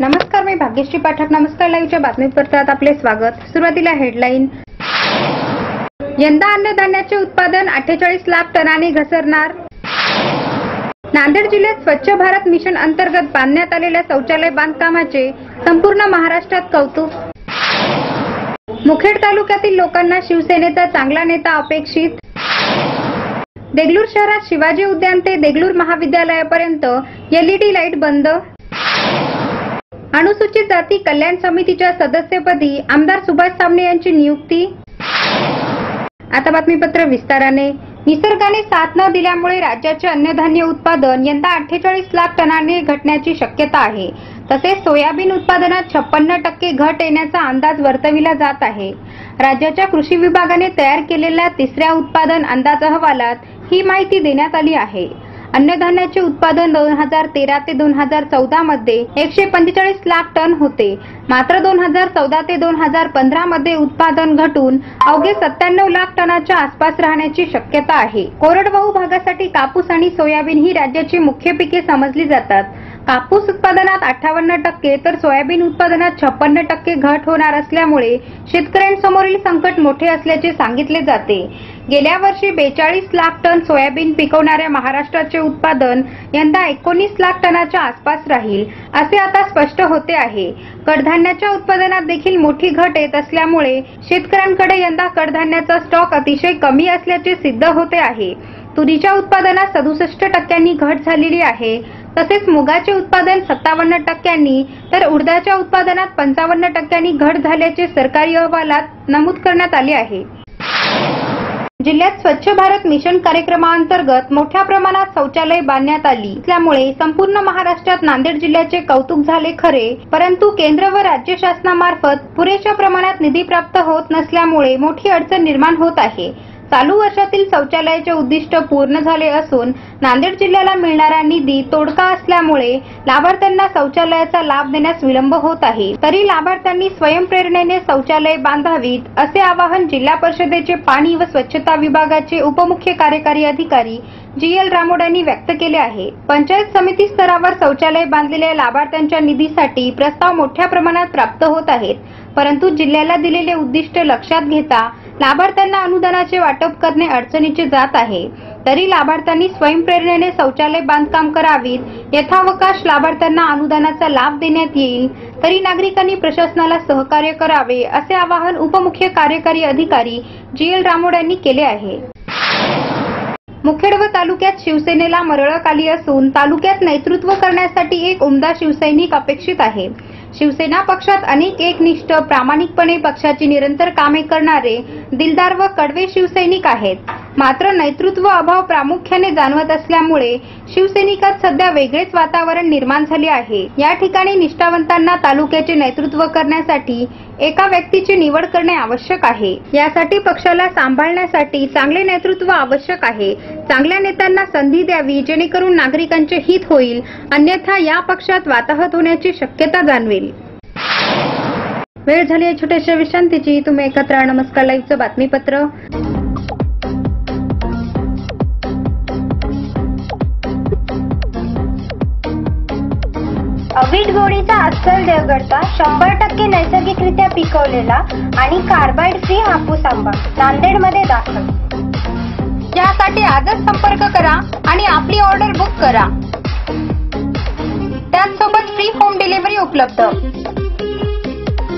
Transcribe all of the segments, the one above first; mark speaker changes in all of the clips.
Speaker 1: नमस्कार मी भाग्यश्री पाठक. नमस्कार लाईव्हच्या बातमीपत्रात आपले स्वागत. सुरुवातीला हेडलाईन. यंदा अन्नधान्याचे उत्पादन अठ्ठेचाळीस लाख टनाने घसरणार. नांदेड जिल्ह्यात स्वच्छ भारत मिशन अंतर्गत बांधण्यात आलेल्या शौचालय बांधकामाचे संपूर्ण महाराष्ट्रात कौतुक. मुखेड तालुक्यातील लोकांना शिवसेनेचा चांगला नेता अपेक्षित. देगलूर शहरात शिवाजी उद्यान ते देगलूर महाविद्यालयापर्यंत एलईडी लाइट बंद. अनुसूचित जाती कल्याण समितीच्या सदस्यपदी आमदार सुभाष सामने यांची नियुक्ती. आता बातमीपत्र विस्ताराने. निसर्गाने साथ न दिल्यामुळे राज्याचे अन्नधान्य उत्पादन यंदा अठ्ठेचाळीस लाख टनाने घटण्याची शक्यता आहे. तसेच सोयाबीन उत्पादनात छप्पन्न टक्के घट येण्याचा अंदाज वर्तविला जात आहे. राज्याच्या कृषी विभागाने तयार केलेल्या तिसऱ्या उत्पादन अंदाज अहवालात ही माहिती देण्यात आली आहे. अन्नधान्याचे उत्पादन दोन हजार तेरा ते दोन हजार चौदा मध्ये एकशे पंचेचाळीस लाख टन होते. मात्र दोन हजार चौदा ते दोन हजार पंधरा मध्ये उत्पादन घटून अवघे सत्त्याण्णव लाख टनाच्या आसपास राहण्याची शक्यता आहे. कोरडवाहू भागासाठी कापूस आणि सोयाबीन ही राज्याची मुख्य पिके समजली जातात. कापूस उत्पादनात अठ्ठावन्न टक्के तर सोयाबीन उत्पादनात छप्पन्न टक्के घट होणार असल्यामुळे शेतकऱ्यांसमोरील संकट मोठे असल्याचे सांगितले जाते. गेल्या वर्षी बेचाळीस लाख टन सोयाबीन पिकवणाऱ्या महाराष्ट्राचे उत्पादन यंदा एकोणीस लाख टनाच्या आसपास राहील असे आता स्पष्ट होते आहे. कडधान्याच्या उत्पादनात देखील मोठी घट येत असल्यामुळे शेतकऱ्यांकडे यंदा कडधान्याचा स्टॉक अतिशय कमी असल्याचे सिद्ध होते आहे. तुरीच्या उत्पादनात सदुसष्ट टक्क्यांनी घट झालेली आहे. तसेच मुगाचे उत्पादन सत्तावन्न टक्क्यांनी तर उडदाच्या उत्पादनात पंचावन्न टक्क्यांनी घट झाल्याचे सरकारी अहवालात नमूद करण्यात आले आहे. जिल्ह्यात स्वच्छ भारत मिशन कार्यक्रमाअंतर्गत मोठ्या प्रमाणात शौचालय बांधण्यात आली. त्यामुळे संपूर्ण महाराष्ट्रात नांदेड जिल्ह्याचे कौतुक झाले खरे परंतु केंद्र व राज्य शासनामार्फत पुरेशा प्रमाणात निधी प्राप्त होत नसल्यामुळे मोठी अडचण निर्माण होत आहे. चालू वर्षातील शौचालयाचे उद्दिष्ट पूर्ण झाले असून नांदेड जिल्ह्याला मिळणारा निधी तोडका असल्यामुळे लाभार्थ्यांना शौचालयाचा लाभ देण्यास विलंब होत आहे. तरी लाभार्थ्यांनी स्वयंप्रेरणेने शौचालय बांधावीत असे आवाहन जिल्हा परिषदेचे पाणी व स्वच्छता विभागाचे उपमुख्य कार्यकारी अधिकारी जी एल रामोड यांनी व्यक्त केले आहे. पंचायत समिती स्तरावर शौचालय बांधलेल्या लाभार्थ्यांच्या निधीसाठी प्रस्ताव मोठ्या प्रमाणात प्राप्त होत आहेत. परंतु जिल्ह्याला दिलेले उद्दिष्ट लक्षात घेता लाभार्थ्यांना अनुदानाचे वाटप करणे अडचणीचे जात आहे. तरी लाभार्थ्यांनी स्वयंप्रेरणेने शौचालय बांधकाम करावीत यथावकाश लाभार्थ्यांना अनुदानाचा लाभ देण्यात येईल. तरी नागरिकांनी प्रशासनाला सहकार्य करावे असे आवाहन उपमुख्य कार्यकारी अधिकारी जी एल रामोड यांनी केले आहे. मुखेडव तालुक्यात शिवसेनेला मरळक आली असून तालुक्यात नेतृत्व करण्यासाठी एक उमदा शिवसैनिक अपेक्षित आहे. शिवसेना पक्षात अनेक एकनिष्ठ प्रामाणिकपणे पक्षाची निरंतर कामे करणारे दिलदार व कडवे शिवसैनिक आहेत. मात्र नेतृत्व अभाव प्रामुख्याने जाणवत असल्यामुळे शिवसैनिकात सध्या वेगळेच वातावरण निर्माण झाले आहे. या ठिकाणी निष्ठावंतांना तालुक्याचे नेतृत्व करण्यासाठी एका व्यक्तीची निवड करणे आवश्यक आहे. यासाठी पक्षाला सांभाळण्यासाठी चांगले नेतृत्व आवश्यक आहे. चांगल्या नेत्यांना संधी द्यावी जेणेकरून नागरिकांचे हित होईल. अन्यथा या पक्षात वाताहत होण्याची शक्यता जाणवेल. वेळ झाली आहे छोट्याशा विश्रांतीची. तुम्ही एकत्र. नमस्कार लाईव्हचं बातमीपत्र.
Speaker 2: अवीट गोळीचा अस्सल देवगडचा शंभर टक्के नैसर्गिकरित्या पिकवलेला आणि कार्बाइड फ्री हापूस आंबा नांदेडमध्ये दाखल.
Speaker 1: यासाठी आजच संपर्क करा आणि आपली ऑर्डर बुक करा. त्याचसोबत फ्री होम डिलिव्हरी उपलब्ध.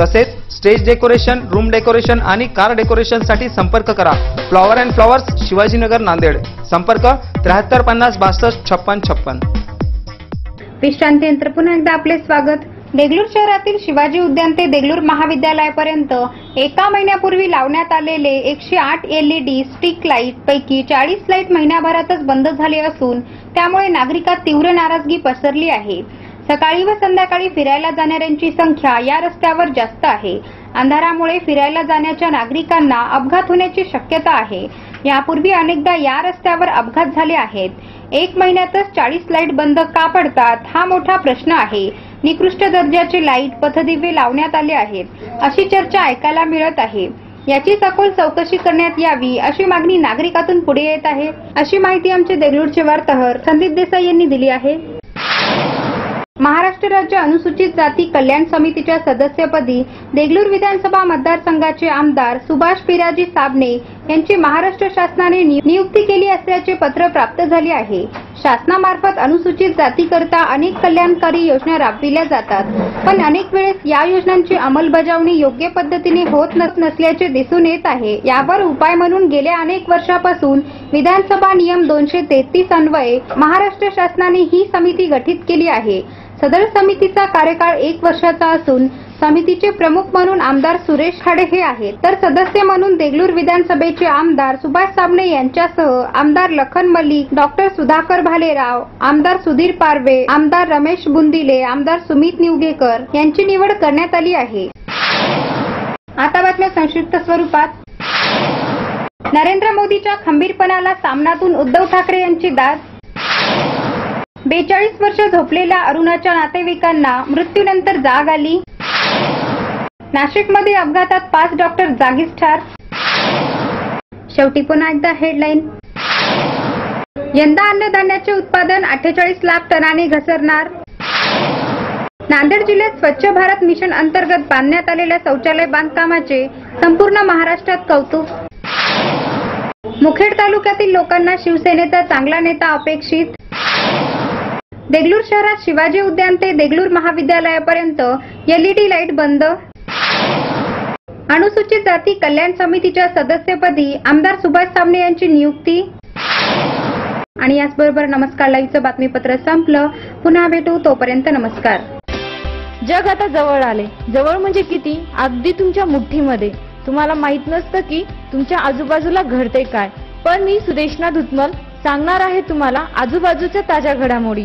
Speaker 3: तसेच स्टेज डेकोरेशन रूम डेकोरेशन आणि कार डेकोरेशनसाठी संपर्क करा. Flower and flowers Shivajinagar Nanded. संपर्क त्र्याहत्तर पन्नास बासष्ट छप्पन छप्पन.
Speaker 1: विश्रांती यंत्र पुन्हा एकदा आपले स्वागत. देगलूर शहरातील शिवाजी उद्यान ते देगलूर महाविद्यालयापर्यंत एका महिन्यापूर्वी लावण्यात आलेले एकशे आठ एलईडी स्टिक लाइट पैकी चाळीस लाइट महिन्याभरातच बंद झाले असून त्यामुळे नागरिकात तीव्र नाराजगी पसरली आहे. सकाळी व संध्याकाळी फिरायला जाणाऱ्यांची संख्या या रस्त्यावर जास्त आहे. अंधारामुळे फिरायला जाण्याच्या नागरिकांना अपघात होण्याची शक्यता आहे. यापूर्वी अनेकदा या रस्त्यावर अपघात झाले आहेत. एक महिन्यातच चाळीस लाइट बंद का पडतात हा मोठा प्रश्न आहे. निकृष्ट दर्जाचे लाइट पथदिवे लावण्यात आले आहेत. अशी चर्चा ऐकायला मिळत आहे. याची सखोल चौकशी करण्यात यावी अशी मागणी नागरिकातून पुढे येत आहे. अशी माहिती आमचे देगलूरचे वार्ताहर संदीप देसाई यांनी दिली आहे. महाराष्ट्र राज्य अनुसूचित जाती कल्याण समितीच्या सदस्यपदी देगलूर विधानसभा मतदारसंघाचे आमदार सुभाष पिराजी साबणे यांची महाराष्ट्र शासनाने नियुक्ती केली असल्याचे पत्र प्राप्त झाले आहे. शासनामार्फत अनुसूचित जातीकरता अनेक कल्याणकारी योजना राबविल्या जातात. पण अनेक वेळेस या योजनांची अंमलबजावणी योग्य पद्धतीने होत नस- नसल्याचे दिसून येत आहे. यावर उपाय म्हणून गेल्या अनेक वर्षापासून विधानसभा नियम दोनशे तेहतीस अन्वये महाराष्ट्र शासनाने ही समिती गठीत केली आहे. सदर समितीचा कार्यकाळ एक वर्षाचा असून समितीचे प्रमुख म्हणून आमदार सुरेश खाडे हे आहेत. तर सदस्य म्हणून देगलूर विधानसभेचे आमदार सुभाष साबणे यांच्यासह आमदार लखन मलिक डॉक्टर सुधाकर भालेराव आमदार सुधीर पारवे आमदार रमेश बुंदिले आमदार सुमित निवगेकर यांची निवड करण्यात आली आहे. आता बातम्या संक्षिप्त स्वरूपात. नरेंद्र मोदीच्या खंबीरपणाला सामनातून उद्धव ठाकरे यांची दाद बेचाळीस वर्ष झोपलेल्या अरुणाच्या नातेवाईकांना मृत्यूनंतर जाग आली. नाशिकमध्ये अपघातात पाच डॉक्टर जागीच ठार. शेवटी पुन्हा एकदा हेडलाईन. यंदा अन्नधान्याचे उत्पादन अठ्ठेचाळीस लाख टनाने घसरणार. नांदेड जिल्ह्यात स्वच्छ भारत मिशन अंतर्गत बांधण्यात आलेल्या शौचालय बांधकामाचे संपूर्ण महाराष्ट्रात कौतुक. मुखेड तालुक्यातील लोकांना शिवसेनेचा चांगला नेता अपेक्षित. देगलूर शहरात शिवाजी उद्यान ते देगलूर महाविद्यालयापर्यंत एलईडी लाइट बंद. अनुसूचित जाती कल्याण समितीच्या सदस्यपदी आमदार सुभाष सामने यांची नियुक्ती. आणि याचबरोबर नमस्कार लाईव्हचं बातमीपत्र संपलं. पुन्हा भेटू तोपर्यंत नमस्कार.
Speaker 4: जग आता जवळ आले. जवळ म्हणजे किती? अगदी तुमच्या मुठ्ठीमध्ये तुम्हाला माहीत नसतं की तुमच्या आजूबाजूला घडते काय. पण मी सुदेशना धुतमल सांगणार आहे तुम्हाला आजूबाजूच्या ताज्या घडामोडी.